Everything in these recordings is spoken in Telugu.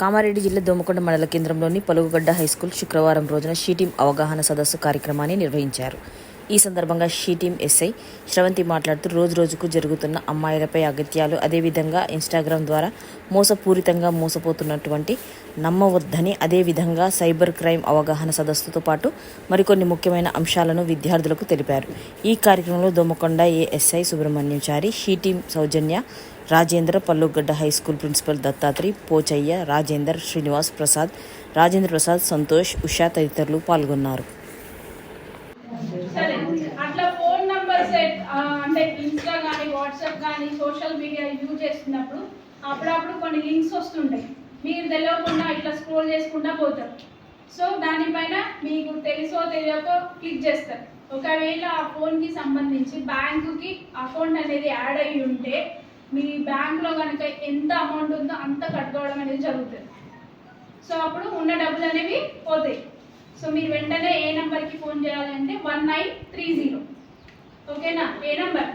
కామారెడ్డి జిల్లా దోమకొండ మండల కేంద్రంలోని పలుగుగడ్డ హైస్కూల్ శుక్రవారం రోజున షీటీం అవగాహన సదస్సు కార్యక్రమాన్ని నిర్వహించారు. ఈ సందర్భంగా షీటీం ఎస్ఐ శ్రవంతి మాట్లాడుతూ రోజు రోజుకు జరుగుతున్న అమ్మాయిలపై అగత్యాలు అదేవిధంగా ఇన్స్టాగ్రామ్ ద్వారా మోసపూరితంగా మోసపోతున్నటువంటి నమ్మవద్దని అదేవిధంగా సైబర్ క్రైమ్ అవగాహన సదస్సుతో పాటు మరికొన్ని ముఖ్యమైన అంశాలను విద్యార్థులకు తెలిపారు. ఈ కార్యక్రమంలో Domakonda ASI Subrahmanyamchari she team Soujanya Rajendra Pallugadda high school principal Dattatri Pochaiah Rajender Srinivas Prasad Rajendra Prasad Santosh Usha తదితరులు పాల్గొన్నారు సరే అట్లా ఫోన్ నంబర్ సెట్ అంటే ఇన్స్టా కానీ వాట్సాప్ కానీ సోషల్ మీడియా యూజ్ చేస్తున్నప్పుడు అప్పుడప్పుడు కొన్ని లింక్స్ వస్తుంటాయి. మీరు తెలియకుండా ఇట్లా స్క్రోల్ చేసుకుంటా పోతారు. సో దానిపైన మీకు తెలుసో తెలియకో క్లిక్ చేస్తారు. ఒకవేళ ఆ ఫోన్కి సంబంధించి బ్యాంకుకి అకౌంట్ అనేది యాడ్ అయ్యి ఉంటే మీ బ్యాంక్లో కనుక ఎంత అమౌంట్ ఉందో అంత కట్టుకోవడం అనేది జరుగుతుంది. సో అప్పుడు ఉన్న డబ్బులు అనేవి పోతాయి. సో మీరు వెంటనే ఏ నెంబర్కి ఫోన్ చేయాలంటే వన్ నైన్ త్రీ జీరో. ఓకేనా? ఏ నెంబర్?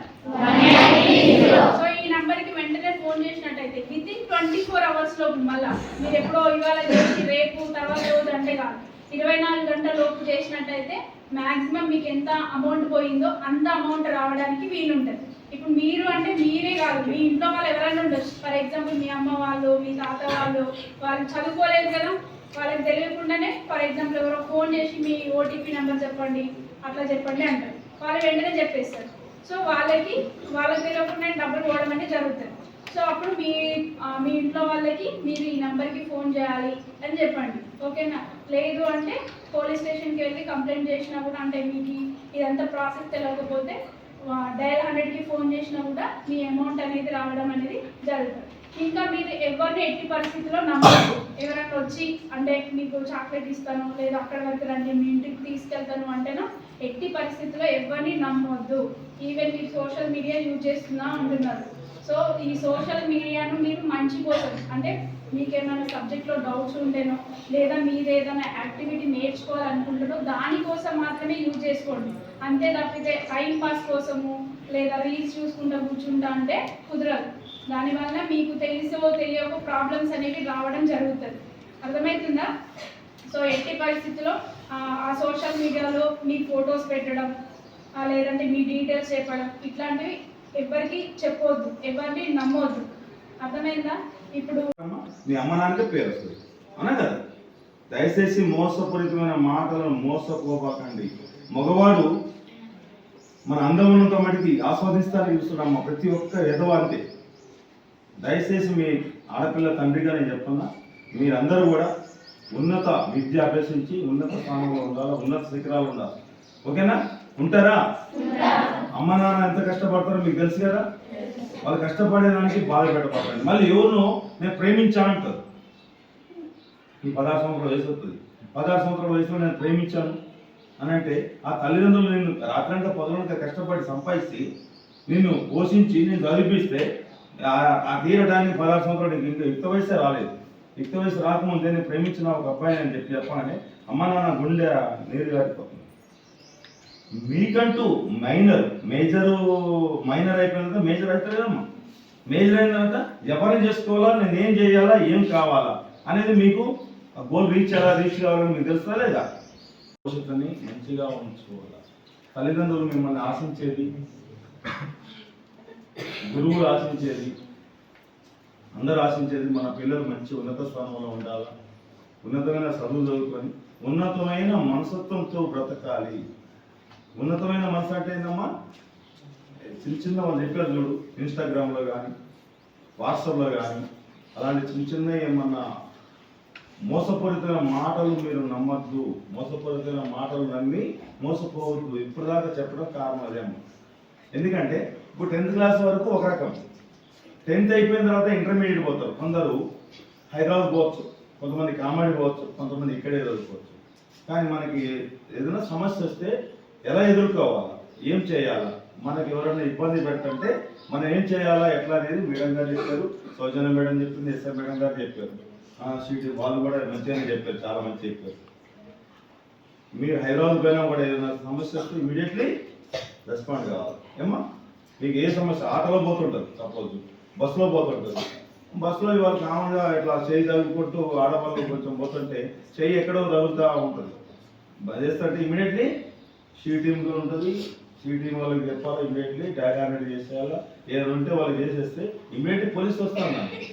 సో నెంబర్కి వెంటనే ఫోన్ చేసినట్టయితే within twenty four hours మళ్ళీ మళ్ళా మీరు ఎప్పుడో ఇవాళ చేసి రేపు తర్వాత రోజు అంటే కాదు ఇరవై నాలుగు గంటల లోపు చేసినట్టయితే మాక్సిమం మీకు ఎంత అమౌంట్ పోయిందో అంత అమౌంట్ రావడానికి వీలుంటుంది. ఇప్పుడు మీరు అంటే మీరే కాదు మీ ఇంట్లో వాళ్ళు ఎవరైనా ఉండొచ్చు. ఫర్ ఎగ్జాంపుల్ మీ అమ్మ వాళ్ళు మీ తాత వాళ్ళు వాళ్ళు చదువుకోలేదు కదా వాళ్ళకి తెలియకుండానే ఫర్ ఎగ్జాంపుల్ ఎవరో ఫోన్ చేసి మీ ఓటీపీ నెంబర్ చెప్పండి అట్లా చెప్పండి అంటారు. వాళ్ళు వెంటనే చెప్పేస్తారు. సో వాళ్ళకి వాళ్ళకి తెలియకుండా డబ్బులు పోవడం అనేది జరుగుతుంది. సో అప్పుడు మీ మీ ఇంట్లో వాళ్ళకి మీరు ఈ నెంబర్కి ఫోన్ చేయాలి అని చెప్పండి. ఓకేనా? లేదు అంటే పోలీస్ స్టేషన్కి వెళ్ళి కంప్లైంట్ చేసినా కూడా అంటే మీకు ఇదంతా ప్రాసెస్ తెలియకపోతే డయల్ హండ్రెడ్కి ఫోన్ చేసినా కూడా మీ అమౌంట్ అనేది రావడం అనేది జరుగుతుంది. ఇంకా మీరు ఎవరిని ఎట్టి పరిస్థితుల్లో నమ్మకం ఎవరైనా వచ్చి అంటే మీకు చాక్లెట్ ఇస్తాను లేదా అక్కడ వరకు రండి మీ ఇంటికి తీసుకెళ్తాను అంటే ఎట్టి పరిస్థితుల్లో ఎవరిని నమ్మొద్దు. ఈవెన్ మీరు సోషల్ మీడియా యూజ్ చేస్తున్నా అంటున్నారు. సో ఈ సోషల్ మీడియాను మీరు మంచి కోసం అంటే మీకు ఏమైనా సబ్జెక్ట్లో డౌట్స్ ఉంటేనో లేదా మీరు ఏదైనా యాక్టివిటీ నేర్చుకోవాలనుకుంటున్నో దానికోసం మాత్రమే యూజ్ చేసుకోండి. అంతే తప్పితే టైం పాస్ కోసము లేదా రీల్స్ చూసుకుంటూ కూర్చుంటా అంటే కుదరదు. దానివల్ల మీకు తెలిసో తెలియకో ప్రాబ్లమ్స్ అనేవి రావడం జరుగుతుంది. అర్థమవుతుందా? సో ఎట్టి పరిస్థితుల్లో ఆ, సోషల్ మీడియాలో మీ ఫొటోస్ పెట్టడం లేదంటే మీ డీటెయిల్స్ చెప్పడం ఇట్లాంటివి ఎవరికి చెప్పొద్దు ఎవరిని నమ్మొద్దు. అర్థమైందా? ఇప్పుడు మీ అమ్మ నాన్నకే పేరు వస్తుంది. అవునా కదా? దయచేసి మోసపూరితమైన మాటలను మోసపోబాకండి మగవాడు మన అందమునంత మటుకి ఆస్వాదిస్తారని చూస్తున్నాం ప్రతి ఒక్క ఎదవాంతే దయచేసి మీ ఆడపిల్ల తండ్రిగా నేను చెప్తున్నా మీరందరూ కూడా ఉన్నత విద్య అభ్యసించి ఉన్నత స్థానంలో ఉండాలి? ఉన్నత శిఖరాలు ఉండాలి? ఓకేనా? ఉంటారా? అమ్మ నాన్న ఎంత కష్టపడతారో మీకు తెలుసు కదా? వాళ్ళు కష్టపడేదానికి బాధ పెట్టబడతారు మళ్ళీ ఎవరినో నేను ప్రేమించా అంటారు. ఈ పదహారు సంవత్సరాల వయసు వస్తుంది. పదహారు సంవత్సరాల వయసులో నేను ప్రేమించాను అని అంటే ఆ తల్లిదండ్రులు నిన్ను రాత్రంతా పదవులంతా కష్టపడి సంపాదించి నిన్ను పోషించి నేను చదివిస్తే ఆ- తీరడానికి పదహారు సంవత్సరాలు ఇంకా యుక్త వయసే రాలేదు. యుక్త వయసు రాకముందే నేను ప్రేమించిన ఒక అబ్బాయి అని చెప్పి చెప్పగానే అమ్మ నాన్న గుండె నీరు గారిపోతుంది మీకంటూ మైనర్ మేజర్ మైనర్ అయిపోయిన తర్వాత మేజర్ అవుతలేదమ్మా మేజర్ అయిన తర్వాత ఎవరిని చేసుకోవాలా నేను ఏం చేయాలా ఏం కావాలా అనేది మీకు గోల్ రీచ్ ఎలా రీచ్ కావాలని మీకు తెలుస్తా లేదా? భవిష్యత్తుని మంచిగా ఉంచుకోవాలా. తల్లిదండ్రులు మిమ్మల్ని ఆశించేది గురువులు ఆశించేది అందరూ ఆశించేది మన పిల్లలు మంచి ఉన్నత స్థానంలో ఉండాలి? ఉన్నతమైన చదువు చదువుకొని ఉన్నతమైన మనసత్వంతో బ్రతకాలి. ఉన్నతమైన మనసు అంటే ఏందమ్మా? చిన్న చిన్న వాళ్ళు చెప్పారు చూడు ఇన్స్టాగ్రామ్లో కానీ వాట్సాప్లో కానీ అలాంటి చిన్న చిన్న ఏమన్నా మోసపూరితమైన మాటలు మీరు నమ్మద్దు. మోసపూరితమైన మాటలు నమ్మి మోసపోవద్దు. ఇప్పుడు దాకా చెప్పడం కారణం అదేమో ఎందుకంటే ఇప్పుడు టెన్త్ క్లాస్ వరకు ఒక రకం. టెన్త్ అయిపోయిన తర్వాత ఇంటర్మీడియట్ పోతారు. కొందరు హైదరాబాద్ పోవచ్చు కొంతమంది కామాడి పోవచ్చు కొంతమంది ఇక్కడే చదువుకోవచ్చు కానీ మనకి ఏదైనా సమస్య వస్తే ఎలా ఎదుర్కోవాలా? ఏం చేయాలా? మనకి ఎవరైనా ఇబ్బంది పెట్టంటే మనం ఏం చేయాలా? ఎట్లా అనేది మేడం గారు చెప్పారు సౌజన్య మేడం చెప్పింది ఎస్ఆర్ మేడం గారు చెప్పారు. సీట్ వాళ్ళు కూడా మంచిగానే చెప్పారు చాలా మంచి చెప్పారు. మీరు హైదరాబాద్ పోయినా కూడా ఏదైనా సమస్య వస్తే ఇమీడియట్లీ రెస్పాండ్ కావాలి. ఏమ్మా? మీకు ఏ సమస్య ఆటలో పోతుంటారు సపోజ్. బస్సులో పోతుంటుంది. బస్సులో ఇవాళ కామన్గా ఇట్లా చేయి తగ్గుకుంటూ ఆడవాళ్ళు కొంచెం పోతుంటే చెయ్యి ఎక్కడో తగులుతూ ఉంటుంది. బదేస్తుంటే ఇమీడియట్లీ షీ టీమ్ ఉంటుంది. షీ టీం వాళ్ళకి చెప్పాలి ఇమీడియట్లీ ట్యాగ్ అనేది చేసేయాలా? ఏదైనా ఉంటే వాళ్ళు చేసేస్తే ఇమీడియట్లీ పోలీస్ వస్తాను